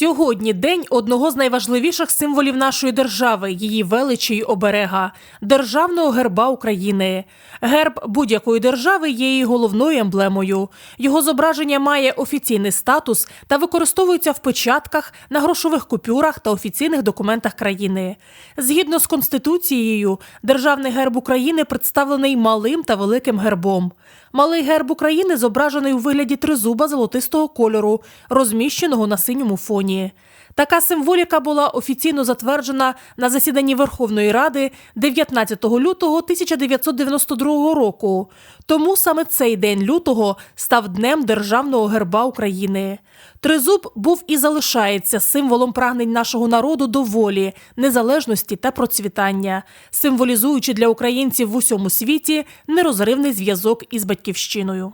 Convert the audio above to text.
Сьогодні день одного з найважливіших символів нашої держави, її величі й оберега державного герба України. Герб будь-якої держави є її головною емблемою. Його зображення має офіційний статус та використовується в печатках, на грошових купюрах та офіційних документах країни. Згідно з конституцією, державний герб України представлений малим та великим гербом. Малий герб України зображений у вигляді тризуба золотистого кольору, розміщеного на синьому фоні. Така символіка була офіційно затверджена на засіданні Верховної Ради 19 лютого 1992 року. Тому саме цей день лютого став днем державного герба України. Тризуб був і залишається символом прагнень нашого народу до волі, незалежності та процвітання, символізуючи для українців в усьому світі нерозривний зв'язок із батьківщиною.